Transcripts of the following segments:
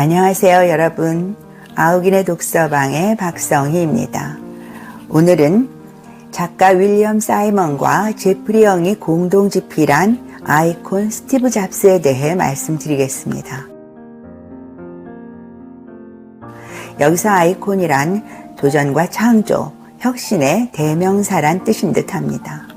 안녕하세요, 여러분. 아우긴의 독서방의 박성희입니다. 오늘은 작가 윌리엄 사이먼과 제프리 영이 공동 집필한 아이콘 스티브 잡스에 대해 말씀드리겠습니다. 여기서 아이콘이란 도전과 창조, 혁신의 대명사란 뜻인 듯 합니다.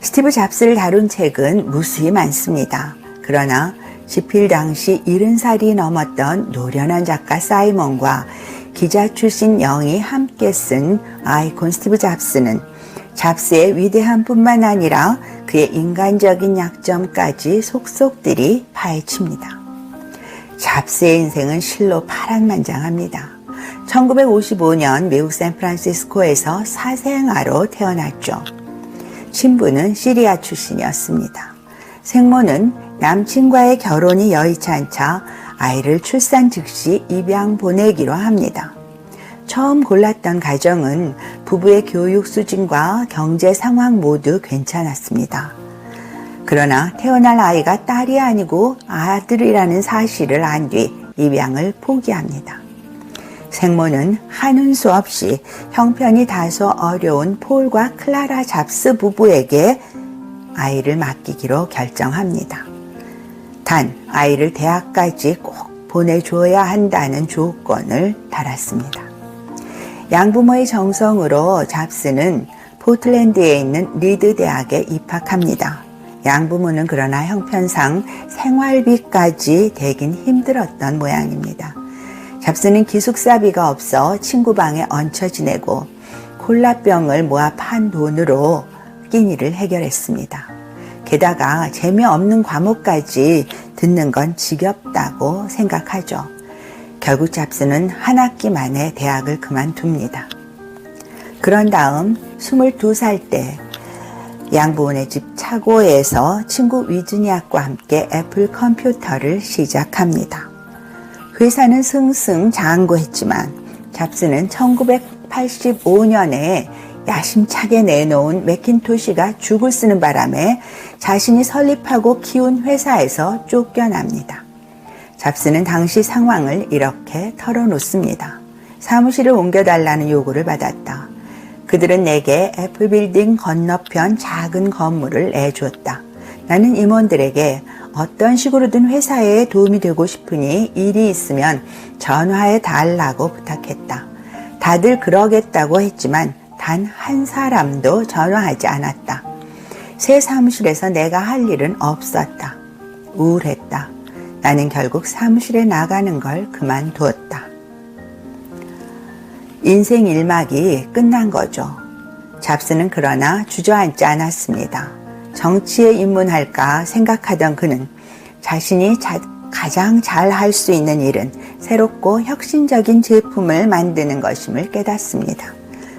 스티브 잡스를 다룬 책은 무수히 많습니다. 그러나 집필 당시 70살이 넘었던 노련한 작가 사이먼과 기자 출신 영이 함께 쓴 아이콘 스티브 잡스는 잡스의 위대한 뿐만 아니라 그의 인간적인 약점까지 속속들이 파헤칩니다. 잡스의 인생은 실로 파란만장합니다. 1955년 미국 샌프란시스코에서 사생아로 태어났죠. 친부는 시리아 출신이었습니다. 생모는 남친과의 결혼이 여의치 않자 아이를 출산 즉시 입양 보내기로 합니다. 처음 골랐던 가정은 부부의 교육 수준과 경제 상황 모두 괜찮았습니다. 그러나 태어날 아이가 딸이 아니고 아들이라는 사실을 안 뒤 입양을 포기합니다. 생모는 한운 수 없이 형편이 다소 어려운 폴과 클라라 잡스 부부에게 아이를 맡기기로 결정합니다. 단, 아이를 대학까지 꼭 보내줘야 한다는 조건을 달았습니다. 양부모의 정성으로 잡스는 포틀랜드에 있는 리드 대학에 입학합니다. 양부모는 그러나 형편상 생활비까지 대긴 힘들었던 모양입니다. 잡스는 기숙사비가 없어 친구 방에 얹혀 지내고 콜라병을 모아 판 돈으로 끼니를 해결했습니다. 게다가 재미없는 과목까지 듣는 건 지겹다고 생각하죠. 결국 잡스는 한 학기 만에 대학을 그만둡니다. 그런 다음 22살 때 양부모네 집 차고에서 친구 위즈니악과 함께 애플 컴퓨터를 시작합니다. 회사는 승승 장구했지만 잡스는 1985년에 야심차게 내놓은 맥킨토시가 죽을 쓰는 바람에 자신이 설립하고 키운 회사에서 쫓겨납니다. 잡스는 당시 상황을 이렇게 털어놓습니다. 사무실을 옮겨달라는 요구를 받았다. 그들은 내게 애플빌딩 건너편 작은 건물을 내줬다. 나는 임원들에게 어떤 식으로든 회사에 도움이 되고 싶으니 일이 있으면 전화해 달라고 부탁했다. 다들 그러겠다고 했지만 단 한 사람도 전화하지 않았다. 새 사무실에서 내가 할 일은 없었다. 우울했다. 나는 결국 사무실에 나가는 걸 그만두었다. 인생 일막이 끝난 거죠. 잡스는 그러나 주저앉지 않았습니다. 정치에 입문할까 생각하던 그는 자신이 자, 가장 잘 할 수 있는 일은 새롭고 혁신적인 제품을 만드는 것임을 깨닫습니다.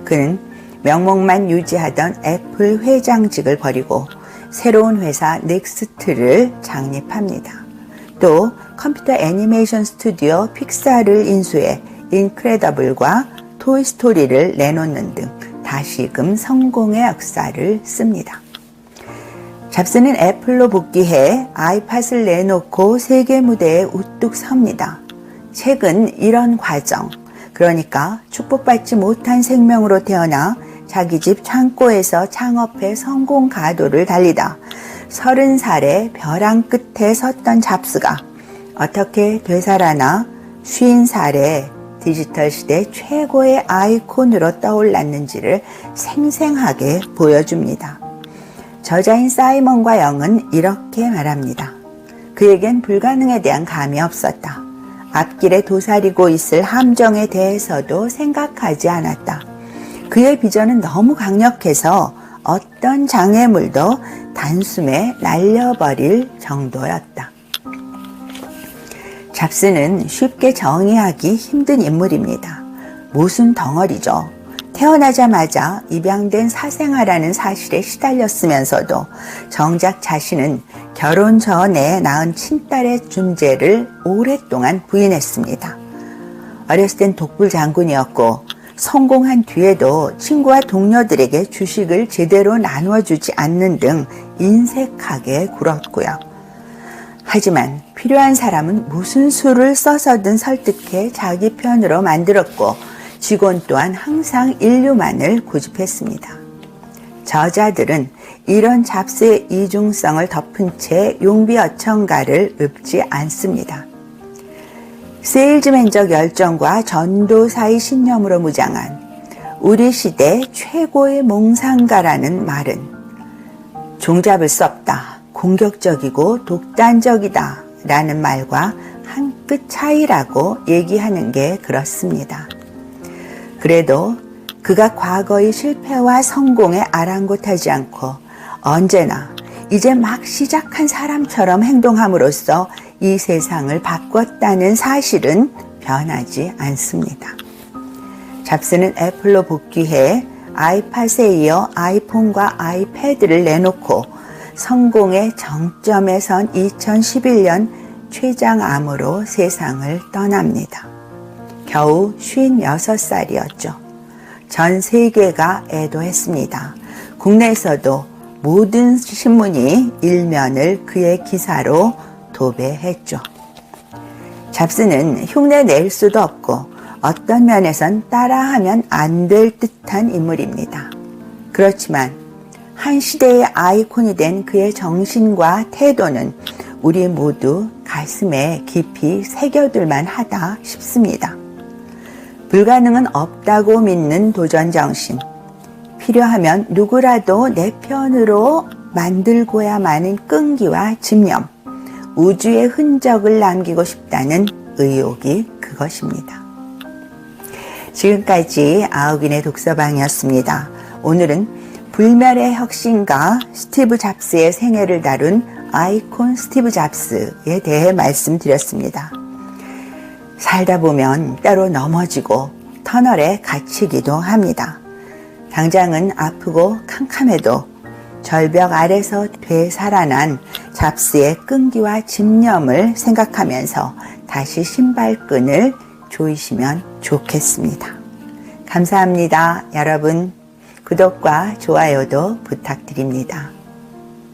그는 명목만 유지하던 애플 회장직을 버리고 새로운 회사 넥스트를 창립합니다. 또 컴퓨터 애니메이션 스튜디오 픽사를 인수해 인크레더블과 토이스토리를 내놓는 등 다시금 성공의 역사를 씁니다. 잡스는 애플로 복귀해 아이팟을 내놓고 세계 무대에 우뚝 섭니다. 최근 이런 과정, 그러니까 축복받지 못한 생명으로 태어나 자기 집 창고에서 창업해 성공 가도를 달리다 서른 살에 벼랑 끝에 섰던 잡스가 어떻게 되살아나 쉰 살에 디지털 시대 최고의 아이콘으로 떠올랐는지를 생생하게 보여줍니다. 저자인 사이먼과 영은 이렇게 말합니다. 그에겐 불가능에 대한 감이 없었다. 앞길에 도사리고 있을 함정에 대해서도 생각하지 않았다. 그의 비전은 너무 강력해서 어떤 장애물도 단숨에 날려버릴 정도였다. 잡스는 쉽게 정의하기 힘든 인물입니다. 모순 덩어리죠. 태어나자마자 입양된 사생아라는 사실에 시달렸으면서도 정작 자신은 결혼 전에 낳은 친딸의 존재를 오랫동안 부인했습니다. 어렸을 땐 독불 장군이었고 성공한 뒤에도 친구와 동료들에게 주식을 제대로 나누어 주지 않는 등 인색하게 굴었고요. 하지만 필요한 사람은 무슨 수를 써서든 설득해 자기 편으로 만들었고 직원 또한 항상 인류만을 고집했습니다. 저자들은 이런 잡스의 이중성을 덮은 채 용비 어천가를 읊지 않습니다. 세일즈맨적 열정과 전도사의 신념으로 무장한 우리 시대 최고의 몽상가라는 말은 종잡을 수 없다, 공격적이고 독단적이다 라는 말과 한 끗 차이라고 얘기하는 게 그렇습니다. 그래도 그가 과거의 실패와 성공에 아랑곳하지 않고 언제나 이제 막 시작한 사람처럼 행동함으로써 이 세상을 바꿨다는 사실은 변하지 않습니다. 잡스는 애플로 복귀해 아이팟에 이어 아이폰과 아이패드를 내놓고 성공의 정점에 선 2011년 췌장암으로 세상을 떠납니다. 겨우 56살이었죠. 전 세계가 애도했습니다. 국내에서도 모든 신문이 일면을 그의 기사로 도배했죠. 잡스는 흉내 낼 수도 없고 어떤 면에선 따라하면 안 될 듯한 인물입니다. 그렇지만 한 시대의 아이콘이 된 그의 정신과 태도는 우리 모두 가슴에 깊이 새겨둘만 하다 싶습니다. 불가능은 없다고 믿는 도전 정신. 필요하면 누구라도 내 편으로 만들고야 마는 끈기와 집념. 우주의 흔적을 남기고 싶다는 의욕이 그것입니다. 지금까지 아우긴의 독서방이었습니다. 오늘은 불멸의 혁신가 스티브 잡스의 생애를 다룬 아이콘 스티브 잡스에 대해 말씀드렸습니다. 살다 보면 때로 넘어지고 터널에 갇히기도 합니다. 당장은 아프고 캄캄해도 절벽 아래서 되살아난 잡스의 끈기와 집념을 생각하면서 다시 신발끈을 조이시면 좋겠습니다. 감사합니다. 여러분, 구독과 좋아요도 부탁드립니다.